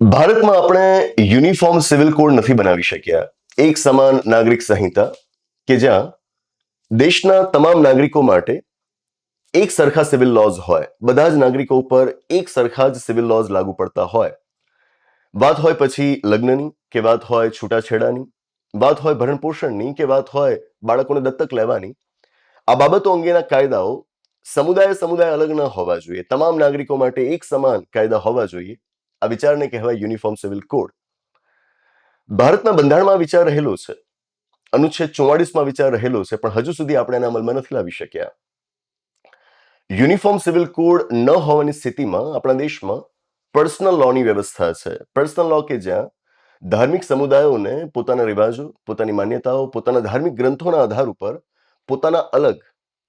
ભારતમાં આપણે uniform civil code નથી બનાવી શક્યા. એક સમાન નાગરિક સંહિતા કે જ્યાં દેશના તમામ નાગરિકો માટે એક સરખા સિવિલ લોઝ હોય. બધા જ નાગરિકો ઉપર એક સરખા જ સિવિલ લોઝ લાગુ પડતા હોય. વાત હોય પછી લગ્નની કે વાત હોય છૂટાછેડાની, વાત હોય ભરણ પોષણની કે વાત હોય બાળકોને દત્તક લેવાની, આ બાબતો અંગેના કાયદાઓ સમુદાય સમુદાય અલગ ન હોવા જોઈએ. તમામ નાગરિકો માટે એક સમાન કાયદા હોવા જોઈએ. આ વિચારને કહેવાય યુનિફોર્મ સિવિલ કોડ ભારતના બંધારણમાં વિચાર રહેલો છે. અનુચ્છેદ ચુમ્માળીસમાં વિચાર રહેલો છે, પણ હજુ સુધી આપણે એના અમલમાં નથી લાવી શક્યા. યુનિફોર્મ સિવિલ કોડ ન હોવાની સ્થિતિમાં આપણા દેશમાં પર્સનલ લોની વ્યવસ્થા છે. પર્સનલ લો કે જ્યાં ધાર્મિક સમુદાયોને પોતાના રિવાજો, પોતાની માન્યતાઓ, પોતાના ધાર્મિક ગ્રંથોના આધાર ઉપર પોતાના અલગ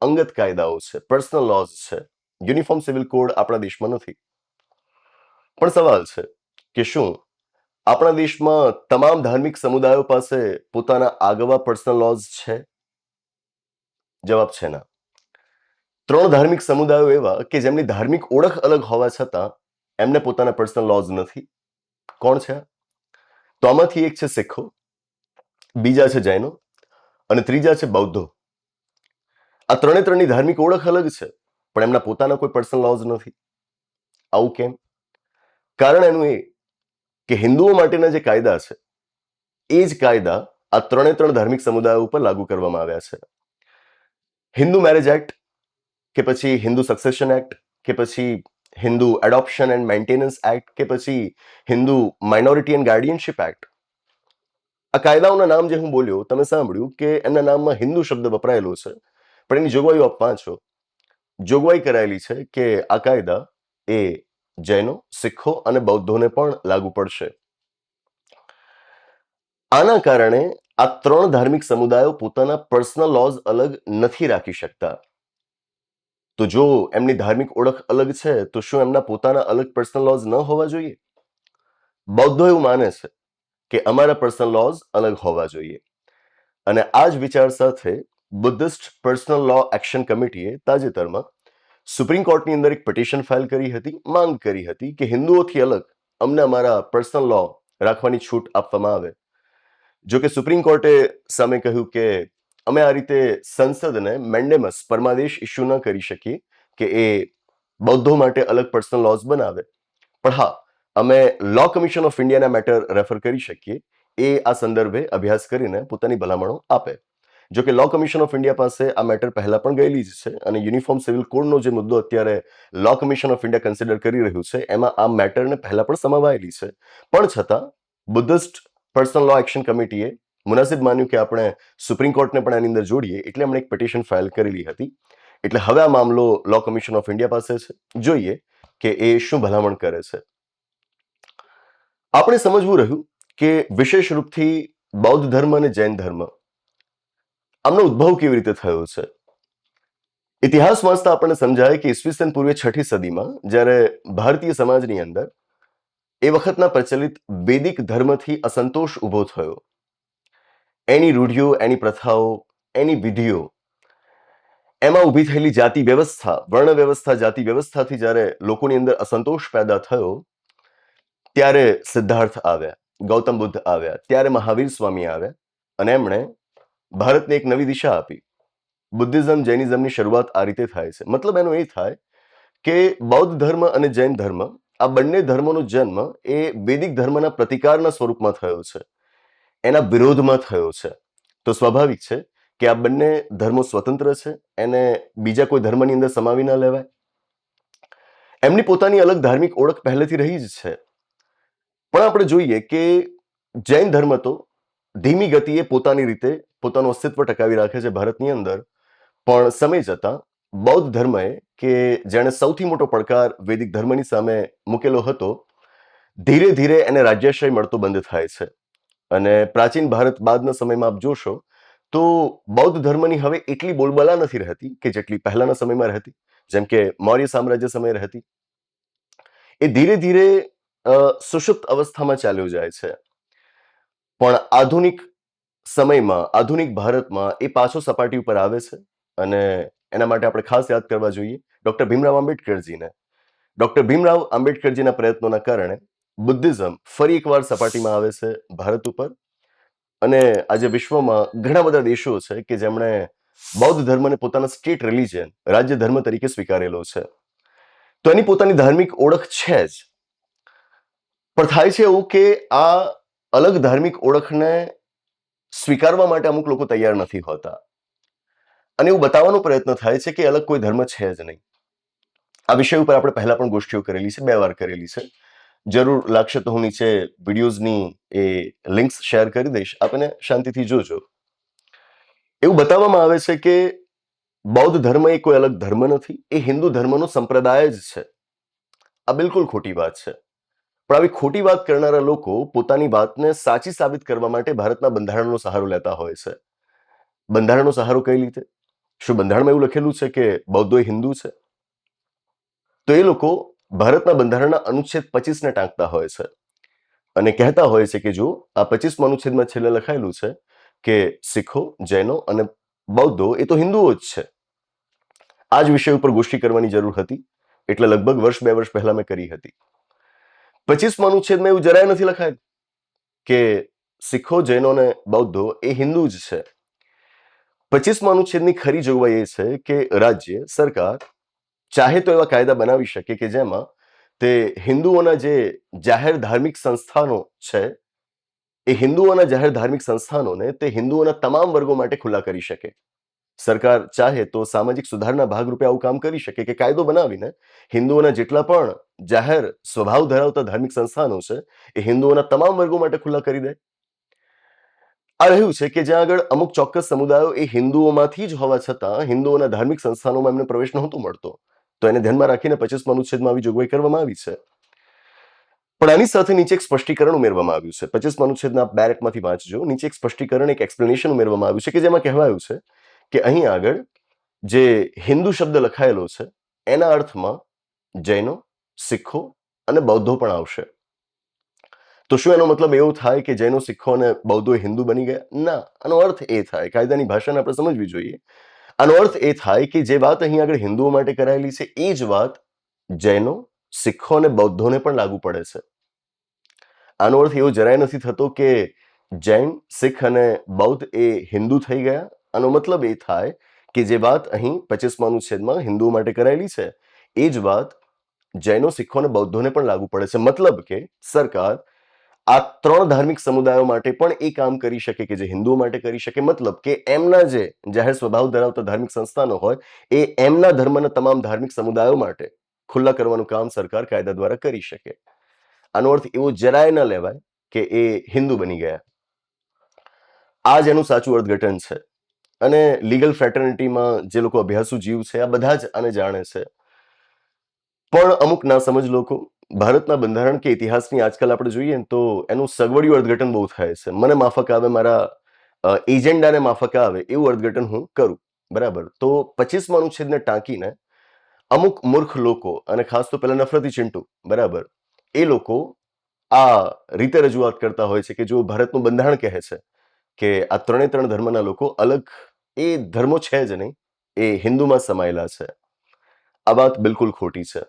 અંગત કાયદાઓ છે પર્સનલ લોઝ છે. યુનિફોર્મ સિવિલ કોડ આપણા દેશમાં નથી. પણ સવાલ છે કે શું આપણા દેશમાં તમામ ધાર્મિક સમુદાયો પાસે પોતાના આગવા પર્સનલ લોઝ છે? જવાબ છે ના. ત્રણ ધાર્મિક સમુદાયો એવા કે જેમની ધાર્મિક ઓળખ અલગ હોવા છતાં એમને પોતાના પર્સનલ લોઝ નથી. કોણ છે તો આમાંથી એક છે શીખો, બીજા છે જૈનો અને ત્રીજા છે બૌદ્ધો. આ ત્રણે ત્રણની ધાર્મિક ઓળખ અલગ છે, પણ એમના પોતાના કોઈ પર્સનલ લોઝ નથી. આવું કેમ? કારણ એનું એ કે હિન્દુઓ માટેના જે કાયદા છે, એ જ કાયદા આ ત્રણે ત્રણ ધાર્મિક સમુદાયો ઉપર લાગુ કરવામાં આવ્યા છે. હિન્દુ મેરેજ એક્ટ કે પછી હિન્દુ સક્સેશન એક્ટ કે પછી Hindu adoption and maintenance act કે પછી Hindu minority and guardianship act. આ કાયદાઓના નામ જે હું બોલ્યો, તમે સાંભળ્યું કે એમના નામમાં હિન્દુ શબ્દ વપરાયેલો છે, પણ એની જોગવાઈઓ આપ વાંચો. જોગવાઈ કરાયેલી છે કે આ કાયદા એ જૈનો શીખો અને બૌદ્ધોને પણ લાગુ પડશે. આના કારણે આ ત્રણ ધાર્મિક સમુદાયો પોતાના પર્સનલ લોઝ અલગ નથી રાખી શકતા. તો જો એમની ધાર્મિક ઓળખ અલગ છે, તો શું એમના પોતાના અલગ પર્સનલ લોઝ ન હોવા જોઈએ? બૌદ્ધો એવું માને છે કે અમારા પર્સનલ લોઝ અલગ હોવા જોઈએ. અને આ જ વિચાર સાથે બુદ્ધિસ્ટ પર્સનલ લો એક્શન કમિટીએ તાજેતરમાં સુપ્રીમ કોર્ટની અંદર એક પિટિશન ફાઇલ કરી હતી, માંગ કરી હતી કે હિન્દુઓથી અલગ અમને અમારા પર્સનલ લો રાખવાની છૂટ આપવામાં આવે. જો કે સુપ્રીમ કોર્ટે સામે કહ્યું કે અમે આ રીતે સંસદને મેન્ડેમસ પરમાદેશ ઇસ્યુ ન કરી શકીએ કે એ બૌદ્ધો માટે અલગ પર્સનલ લોઝ બનાવે. પણ હા, અમે લો કમિશન ઓફ ઇન્ડિયાના મેટર રેફર કરી શકીએ. એ આ સંદર્ભે અભ્યાસ કરીને પોતાની ભલામણો આપે. જો કે લો કમિશન ઓફ ઇન્ડિયા પાસે આ મેટર પહેલા પણ ગયેલી જ છે અને યુનિફોર્મ સિવિલ કોડનો જે મુદ્દો અત્યારે law commission of India consider કરી રહ્યું છે, એમાં આ મેટરને પહેલા પણ સમાવાયેલી છે. પણ છતાં બુદ્ધિસ્ટ પર્સનલ લો એક્શન કમિટીએ મુનાસિબ માન્યું કે આપણે સુપ્રીમ કોર્ટને પણ આની અંદર જોડીએ એટલે એમણે એક પિટિશન ફાઇલ કરેલી હતી. એટલે હવે આ મામલો લો કમિશન ઓફ ઇન્ડિયા પાસે છે. જોઈએ કે એ શું ભલામણ કરે છે. આપણે સમજવું રહ્યું કે વિશેષ રૂપથી બૌદ્ધ ધર્મ અને જૈન ધર્મ આમનો ઉદ્ભવ કેવી રીતે થયો છે? ઇતિહાસ વાંચતા આપણને સમજાય કે ઈસવીસન પૂર્વે છઠ્ઠી સદીમાં જ્યારે ભારતીય સમાજની અંદર એ વખતના પ્રચલિત વૈદિક ધર્મથી અસંતોષ ઊભો થયો. એની રૂઢિઓ, એની પ્રથાઓ, એની વિધિઓ, એમાં ઊભી થયેલી જાતિ વ્યવસ્થા, વર્ણ વ્યવસ્થા, જાતિ વ્યવસ્થાથી જ્યારે લોકોની અંદર અસંતોષ પેદા થયો, ત્યારે સિદ્ધાર્થ આવ્યા, ગૌતમ બુદ્ધ આવ્યા, ત્યારે મહાવીર સ્વામી આવ્યા અને એમણે ભારતને એક નવી દિશા આપી. બુદ્ધિઝમ, જૈનિઝમની શરૂઆત આ રીતે થાય છે. મતલબ એનો એ થાય કે બૌદ્ધ ધર્મ અને જૈન ધર્મ, આ બંને ધર્મનો જન્મ એ વૈદિક ધર્મના પ્રતિકારના સ્વરૂપમાં થયો છે. એના વિરોધમાં થયો છે. તો સ્વાભાવિક છે કે આ બંને ધર્મો સ્વતંત્ર છે, એને બીજા કોઈ ધર્મની અંદર સમાવી ન લેવાય. એમની પોતાની અલગ ધાર્મિક ઓળખ પહેલેથી રહી જ છે. પણ આપણે જોઈએ કે જૈન ધર્મ તો ધીમી ગતિએ પોતાની રીતે પોતાનું અસ્તિત્વ ટકાવી રાખે છે ભારતની અંદર. પણ સમય જતાં બૌદ્ધ ધર્મએ કે જેણે સૌથી મોટો પડકાર વૈદિક ધર્મની સામે મૂકેલો હતો, ધીરે ધીરે એને રાજ્યાશ્રય મળતો બંધ થાય છે. અને પ્રાચીન ભારત બાદના સમયમાં આપ જોશો, તો બૌદ્ધ ધર્મની હવે એટલી બોલબાલા નથી રહેતી કે જેટલી પહેલાના સમયમાં રહેતી, જેમ કે મૌર્ય સામ્રાજ્ય સમયે રહેતી. એ ધીરે ધીરે સુષુપ્ત અવસ્થામાં ચાલ્યો જાય છે. પણ આધુનિક સમયમાં આધુનિક ભારતમાં એ પાછો સપાટી ઉપર આવે છે અને એના માટે આપણે ખાસ યાદ કરવા જોઈએ ડૉક્ટર ભીમરાવ આંબેડકરજીને. ડૉક્ટર ભીમરાવ આંબેડકરજીના પ્રયત્નોના કારણે બુદ્ધિઝમ ફરી એકવાર સપાટીમાં આવે છે ભારત ઉપર. અને આજે વિશ્વમાં ઘણા બધા દેશો છે કે જેમણે બૌદ્ધ ધર્મને પોતાના સ્ટેટ રિલિજન, રાજ્ય ધર્મ તરીકે સ્વીકારેલો છે. તો એની પોતાની ધાર્મિક ઓળખ છે જ. પણ થાય છે એવું કે આ અલગ ધાર્મિક ઓળખને સ્વીકારવા માટે અમુક લોકો તૈયાર નથી હોતા. અને એવું બતાવવાનો પ્રયત્ન થાય છે કે અલગ કોઈ ધર્મ છે જ નહીં. આ વિષય ઉપર આપણે પહેલા પણ ગોષ્ઠીઓ કરેલી છે, બે વાર કરેલી છે. જરૂર લાગશે તો હું નીચે વિડીયોઝની એ લિંક્સ શેર કરી દઈશ. આપને શાંતિથી જોજો. એવું બતાવવામાં આવે છે કે બૌદ્ધ ધર્મ એ કોઈ અલગ ધર્મ નથી. એ હિન્દુ ધર્મનો સંપ્રદાય જ છે. આ બિલકુલ ખોટી વાત છે. પણ આવી ખોટી વાત કરનારા લોકો પોતાની વાતને સાચી સાબિત કરવા માટે ભારતના બંધારણનો સહારો લેતા હોય છે. બંધારણનો સહારો કઈ રીતે? શું બંધારણમાં એવું લખેલું છે કે બૌદ્ધો હિન્દુ છે? તો એ લોકો ભારતના બંધારણના અનુચ્છેદ પચીસને ટાંકતા હોય છે. અને કહેતા હોય છે કે જો આ પચીસમાં અનુચ્છેદમાં છેલ્લે લખાયેલું છે કે શીખો, જૈનો અને બૌદ્ધો એ તો હિન્દુઓ જ છે. આ જ વિષય ઉપર ગોષ્ઠી કરવાની જરૂર હતી. એટલે લગભગ વર્ષ બે વર્ષ પહેલા મેં કરી હતી. પચીસમાં અનુચ્છેદમાં એવું જરાય નથી લખાયું કે શીખો, જૈનો અને બૌદ્ધો એ હિન્દુ જ છે. પચીસમાં અનુચ્છેદની ખરી જોગવાઈ એ છે કે રાજ્ય, સરકાર ચાહે તો એવા કાયદા બનાવી શકે કે જેમાં તે હિન્દુઓના જે જાહેર ધાર્મિક સંસ્થાનો છે, એ હિન્દુઓના જાહેર ધાર્મિક સંસ્થાનોને તે હિન્દુઓના તમામ વર્ગો માટે ખુલ્લા કરી શકે. સરકાર ચાહે તો સામાજિક સુધારના ભાગરૂપે આવું કામ કરી શકે કે કાયદો બનાવીને હિન્દુઓના જેટલા પણ જાહેર સ્વભાવ ધરાવતા ધાર્મિક સંસ્થાનો છે, એ હિન્દુઓના તમામ વર્ગો માટે ખુલ્લા કરી દે. આ રહ્યું છે કે જ્યાં આગળ અમુક ચોક્કસ સમુદાયો એ હિન્દુઓમાંથી જ હોવા છતાં હિન્દુઓના ધાર્મિક સંસ્થાનોમાં એમને પ્રવેશ નહોતો મળતો. તો એને ધ્યાનમાં રાખીને પચીસમાં અનુચ્છેદમાં આવી જોગવાઈ કરવામાં આવી છે. પણ આની સાથે નીચે એક સ્પષ્ટીકરણ ઉમેરવામાં આવ્યું છે. પચીસમાં અનુચ્છેદના બેરેટમાંથી વાંચજો. નીચે એક સ્પષ્ટીકરણ, એક એક્સપ્લેનેશન ઉમેરવામાં આવ્યું છે કે જેમાં કહેવાયું છે કે અહીં આગળ જે હિન્દુ શબ્દ લખાયેલો છે, એના અર્થમાં જૈનો, શીખો અને બૌદ્ધો પણ આવશે. તો શું એનો મતલબ એવો થાય કે જૈનો, શીખો અને બૌદ્ધો હિન્દુ બની ગયા? ના, આનો અર્થ એ થાય, કાયદાની ભાષાને આપણે સમજવી જોઈએ. આનો અર્થ એ થાય કે જે વાત અહીં આગળ હિન્દુઓ માટે કરાયેલી છે એ જ વાત જૈનો, શીખો અને બૌદ્ધોને પણ લાગુ પડે છે. આનો અર્થ એવો જરાય નથી થતો કે જૈન, શીખ અને બૌદ્ધ એ હિન્દુ થઈ ગયા આનો મતલબ એ થાય કે જે વાત અહીં પચીસમાં અનુચ્છેદમાં હિન્દુઓ માટે કરાયેલી છે, એ જ વાત જૈનો, શીખો અને બૌદ્ધોને પણ લાગુ પડે છે. મતલબ કે સરકાર આ ત્રણ ધાર્મિક સમુદાયો માટે પણ એ કામ કરી શકે કે જે હિન્દુઓ માટે કરી શકે. મતલબ કે એમના જે જાહેર સ્વભાવ ધરાવતા ધાર્મિક સંસ્થાનો હોય, એ એમના ધર્મના તમામ ધાર્મિક સમુદાયો માટે ખુલ્લા કરવાનું કામ સરકાર કાયદા દ્વારા કરી શકે. આનો અર્થ એવો જરાય ન લેવાય કે એ હિન્દુ બની ગયા. આ જ એનું સાચું અર્થઘટન છે. અને લીગલ ફ્રેટર્નિટીમાં જે લોકો અભ્યાસુ જીવ છે, આ બધા જ આને જાણે છે. પણ અમુક ના સમજ લોકો, ભારતના બંધારણ કે ઇતિહાસની આજકાલ આપણે જોઈએ ને તો એનું સગવડિયું અર્થઘટન બહુ થાય છે. મને માફક આવે, મારા એજન્ડાને માફક આવે એવું અર્થઘટન હું કરું, બરાબર? તો પચીસમાં અનુચ્છેદને ટાંકીને અમુક મૂર્ખ લોકો અને ખાસ તો પેલા નફરતી ચિંટુ, બરાબર? એ લોકો આ રીતે રજૂઆત કરતા હોય છે કે જો ભારતનું બંધારણ કહે છે કે આ ત્રણે ત્રણ ધર્મના લોકો અલગ એ ધર્મો છે જ નહીં, એ હિન્દુમાં સમાયેલા છે. આ વાત બિલકુલ ખોટી છે.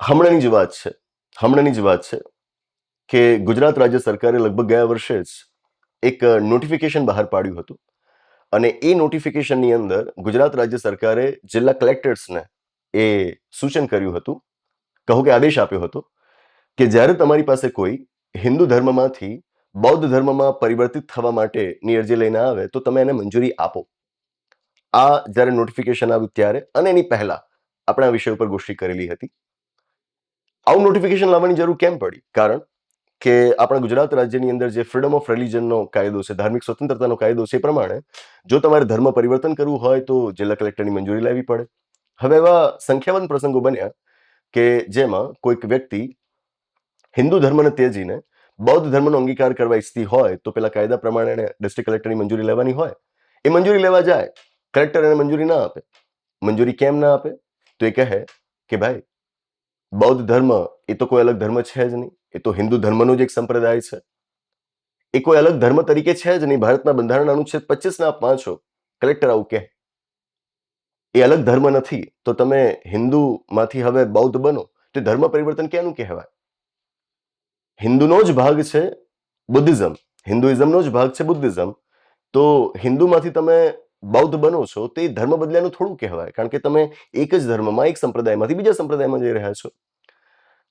હમણાંની જ વાત છે, હમણાંની જ વાત છે કે ગુજરાત રાજ્ય સરકારે લગભગ ગયા વર્ષે જ એક નોટિફિકેશન બહાર પાડ્યું હતું અને એ નોટિફિકેશનની અંદર ગુજરાત રાજ્ય સરકારે જિલ્લા કલેક્ટર્સને એ સૂચન કર્યું હતું, કહો કે આદેશ આપ્યો હતો કે જ્યારે તમારી પાસે કોઈ હિન્દુ ધર્મમાંથી બૌદ્ધ ધર્મમાં પરિવર્તિત થવા માટેની અરજી લઈને આવે તો તમે એને મંજૂરી આપો. આ જ્યારે નોટિફિકેશન આવ્યું ત્યારે અને એની પહેલા આપણે આ વિષય ઉપર ગોષ્ઠી કરેલી હતી. આવું નોટિફિકેશન લાવવાની જરૂર કેમ પડી? કારણ કે આપણા ગુજરાત રાજ્યની અંદર જે ફ્રીડમ ઓફ રિલિજનનો કાયદો છે, ધાર્મિક સ્વતંત્રતાનો કાયદો છે એ પ્રમાણે જો તમારે ધર્મ પરિવર્તન કરવું હોય તો જિલ્લા કલેક્ટરની મંજૂરી લેવી પડે. હવે એવા સંખ્યાબંધ પ્રસંગો બન્યા કે જેમાં કોઈક વ્યક્તિ હિન્દુ ધર્મને ત્યજીને બૌદ્ધ ધર્મનો અંગીકાર કરવા ઈચ્છતી હોય તો પેલા કાયદા પ્રમાણે એને ડિસ્ટ્રિક્ટ કલેક્ટરની મંજૂરી લેવાની હોય. એ મંજૂરી લેવા જાય. કલેક્ટર એને મંજૂરી ના આપે. મંજૂરી કેમ ના આપે? તો એ કહે કે ભાઈ, બૌદ્ધ ધર્મ એ તો કોઈ અલગ ધર્મ છે જ નહીં. એ તો હિન્દુ ધર્મનો જ એક સંપ્રદાય છે. એ કોઈ અલગ ધર્મ તરીકે છે જ નહીં. ભારતના બંધારણ અનુચ્છેદ પચીસ ના આપ વાંચો. કલેક્ટર આવું કહે. એ અલગ ધર્મ નથી. તો તમે હિન્દુમાંથી હવે બૌદ્ધ બનો. તો ધર્મ પરિવર્તન ક્યાંનું કહેવાય? હિન્દુનો જ ભાગ છે બુદ્ધિઝમ. હિન્દુઇઝમનો જ ભાગ છે બુદ્ધિઝમ. તો હિન્દુમાંથી તમે બૌદ્ધ બનો છો, તે ધર્મ બદલ્યાનું થોડું કહેવાય, કારણ કે તમે એક જ ધર્મમાં, એક સંપ્રદાયમાંથી બીજા સંપ્રદાયમાં જઈ રહ્યા છો.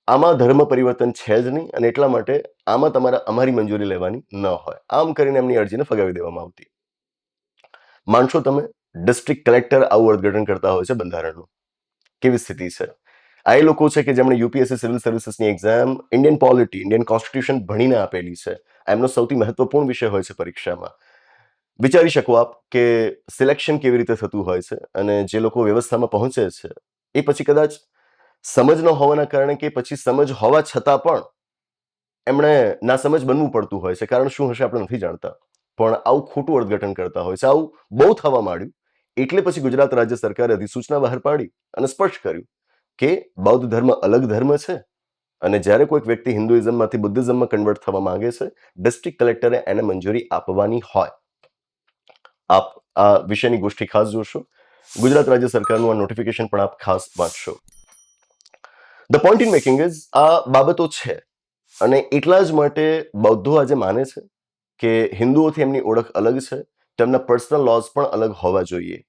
આમાં ધર્મ પરિવર્તન છે જ નહીં, અને એટલા માટે આમાં તમારા અમારી મંજૂરી લેવાની ન હોય. આમ કરીને એમની અરજીને ફગાવી દેવામાં આવતી. માનશો તમે, ડિસ્ટ્રિક્ટ કલેક્ટર આવું અર્થઘટન કરતા હોય છે બંધારણનું. કેવી સ્થિતિ છે? આ એ લોકો છે કે જેમણે UPSC civil સર્વિસીસની exam Indian polity, Indian constitution ભણીને આપેલી છે. એમનો સૌથી મહત્વપૂર્ણ વિષય હોય છે પરીક્ષામાં. વિચારી શકો આપ કે સિલેક્શન કેવી રીતે થતું હોય છે અને જે લોકો વ્યવસ્થામાં પહોંચે છે, એ પછી કદાચ સમજ ન હોવાના કારણે કે પછી સમજ હોવા છતાં પણ એમણે નાસમજ બનવું પડતું હોય છે. કારણ શું હશે આપણે નથી જાણતા. પણ આવું ખોટું અર્થઘટન કરતા હોય છે. આવું બહુ થવા માંડ્યું. એટલે પછી ગુજરાત રાજ્ય સરકારે અધિસૂચના બહાર પાડી અને સ્પષ્ટ કર્યું. કે બૌદ્ધ ધર્મ અલગ ધર્મ છે? અને જ્યારે કોઈક વ્યક્તિ હિન્દુઇઝમમાંથી બુદ્ધિઝમમાં કન્વર્ટ થવા માંગે છે, ડિસ્ટ્રિક્ટ કલેક્ટરે એને મંજૂરી આપવાની હોય. આપ આ વિષયની ગોષ્ઠી ખાસ જોશો. ગુજરાત રાજ્ય સરકારનું આ નોટિફિકેશન પણ આપ ખાસ વાંચશો. The point in making is આ બાબતો છે. અને એટલા જ માટે બૌદ્ધો આજે માને છે કે હિન્દુઓથી એમની ઓળખ અલગ છે. તેમના પર્સનલ લોઝ પણ અલગ હોવા જોઈએ.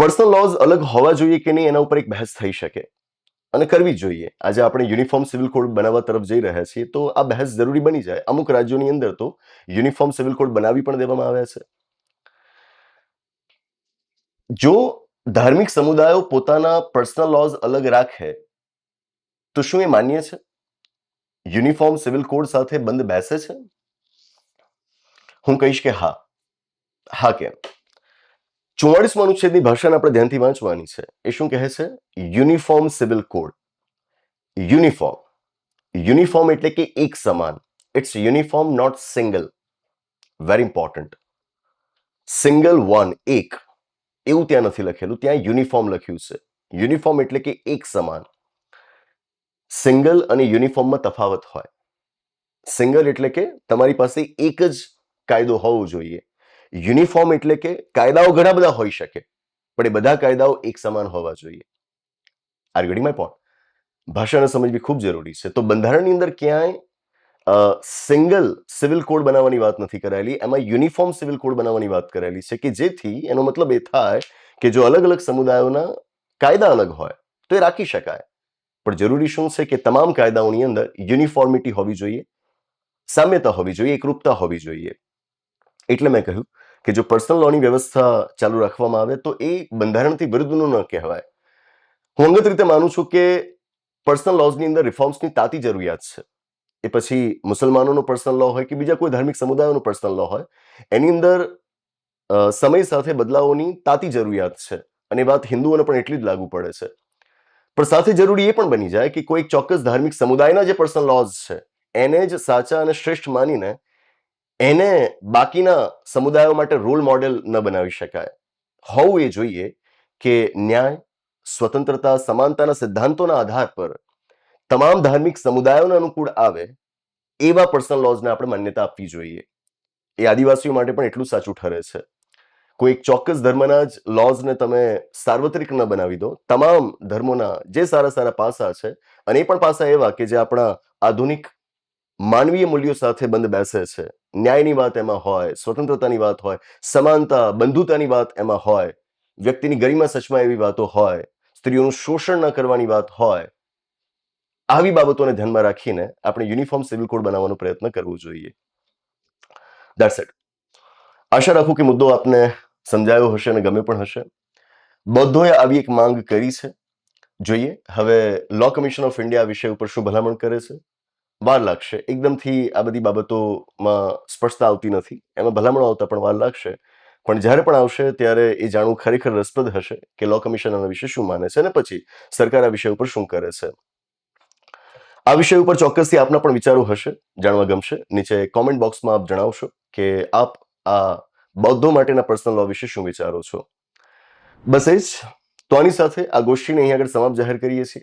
પર્સનલ લોઝ અલગ હોવા જોઈએ કે નહીં એના ઉપર એક બહેસ થઈ શકે. અને કરવી જ જોઈએ. આજે આપણે યુનિફોર્મ સિવિલ કોડ બનાવવા તરફ જઈ રહ્યા છીએ, તો આ બહેસ જરૂરી બની જાય. અમુક રાજ્યોની અંદર તો યુનિફોર્મ સિવિલ કોડ બનાવી પણ દેવામાં આવ્યા છે. જો ધાર્મિક સમુદાયો પોતાના પર્સનલ લોઝ અલગ રાખે, તો શું એ માન્ય છે? યુનિફોર્મ સિવિલ કોડ સાથે બંધ બેસે છે? હું કહીશ કે હા. હા, કેમ? ચુમ્માળીસમાં અનુચ્છેદની ભાષાને આપણે ધ્યાનથી વાંચવાની છે. એ શું કહે છે? Uniform civil code. Uniform. Uniform એટલે કે એક સમાન. It's uniform not single very important single one એક. એવું ત્યાં નથી લખેલું. ત્યાં યુનિફોર્મ લખ્યું છે. યુનિફોર્મ એટલે કે એક સમાન. સિંગલ અને યુનિફોર્મમાં તફાવત હોય. સિંગલ એટલે કે તમારી પાસે એક જ કાયદો હોવો જોઈએ. યુનિફોર્મ એટલે કે કાયદાઓ ઘણા બધા હોઈ શકે, પણ એ બધા કાયદાઓ એક સમાન હોવા જોઈએ. આર ગેટિંગ માય પોઈન્ટ ભાષાને સમજવી ખૂબ જરૂરી છે. તો બંધારણની અંદર ક્યાંય સિંગલ સિવિલ કોડ બનાવવાની વાત નથી કરાયેલી, એમાં યુનિફોર્મ સિવિલ કોડ બનાવવાની વાત કરાયેલી છે કે જેથી એનો મતલબ એ થાય કે જો અલગ અલગ સમુદાયોના કાયદા અલગ હોય, તો એ રાખી શકાય. પણ જરૂરી શું છે કે તમામ કાયદાઓની અંદર યુનિફોર્મિટી હોવી જોઈએ, સામ્યતા હોવી જોઈએ, એકરૂપતા હોવી જોઈએ. એટલે મેં કહ્યું કે જો પર્સનલ લોની વ્યવસ્થા ચાલુ રાખવામાં આવે, તો એ બંધારણથી વિરુદ્ધનું ન કહેવાય. હું અંગત રીતે માનું છું કે પર્સનલ લોઝની અંદર રિફોર્મ્સની તાતી જરૂરિયાત છે. એ પછી મુસલમાનોનો પર્સનલ લો હોય કે બીજા કોઈ ધાર્મિક સમુદાયોનો પર્સનલ લો હોય, એની અંદર સમય સાથે બદલાવોની તાતી જરૂરિયાત છે. અને વાત હિન્દુઓને પણ એટલી જ લાગુ પડે છે. પણ સાથે જરૂરી એ પણ બની જાય કે કોઈ ચોક્કસ ધાર્મિક સમુદાયના જે પર્સનલ લોઝ છે, એને જ સાચા અને શ્રેષ્ઠ માનીને એને બાકીના સમુદાયો માટે રોલ મોડેલ ન બનાવી શકાય. હોવું એ જોઈએ કે ન્યાય, સ્વતંત્રતા, સમાનતાના સિદ્ધાંતોના આધાર પર તમામ ધાર્મિક સમુદાયોને અનુકૂળ આવે એવા પર્સનલ લોઝને આપણે માન્યતા આપવી જોઈએ. એ આદિવાસીઓ માટે પણ એટલું સાચું ઠરે છે. કોઈ એક ચોક્કસ ધર્મના જ લોઝને તમે સાર્વત્રિક ન બનાવી દો. તમામ ધર્મોના જે સારા સારા પાસા છે, અને એ પણ પાસા એવા કે જે આપણા આધુનિક માનવીય મૂલ્યો સાથે બંધ બેસે છે. ન્યાયની વાત એમાં હોય, સ્વતંત્રતાની વાત હોય, સમાનતા, બંધુતાની વાત એમાં હોય, વ્યક્તિની ગરિમા સચમાં એવી વાતો હોય, સ્ત્રીઓનું શોષણ ન કરવાની વાત હોય, આવી બાબતોને ધ્યાનમાં રાખીને આપણે યુનિફોર્મ સિવિલ કોડ બનાવવાનો પ્રયત્ન કરવો જોઈએ. દેટ્સ ઇટ આશા રાખું કે મુદ્દો આપને સમજાયો હશે અને ગમે પણ હશે. બૌદ્ધોએ આવી એક માંગ કરી છે. જોઈએ, હવે લો કમિશન ઓફ ઇન્ડિયા વિષય ઉપર શું ભલામણ કરે છે? વાર લાગશે. એકદમથી આ બધી બાબતોમાં સ્પષ્ટતા આવતી નથી. એમાં ભલામણો આવતા પણ વાર લાગશે. પણ જ્યારે પણ આવશે ત્યારે એ જાણવું ખરેખર રસપ્રદ હશે કે લો કમિશન આના વિશે શું માને છે અને પછી સરકાર આ વિષય ઉપર શું કરે છે. આ વિષય ઉપર ચોક્કસથી આપના પણ વિચારો હશે, જાણવા ગમશે. નીચે કોમેન્ટ બોક્સમાં આપ જણાવશો કે આપ આ બૌદ્ધો માટેના પર્સનલ લો વિશે શું વિચારો છો. બસ એ જ. તો આની સાથે આ ગોષ્ઠીને અહીં આગળ સમાપ્ત જાહેર કરીએ છીએ.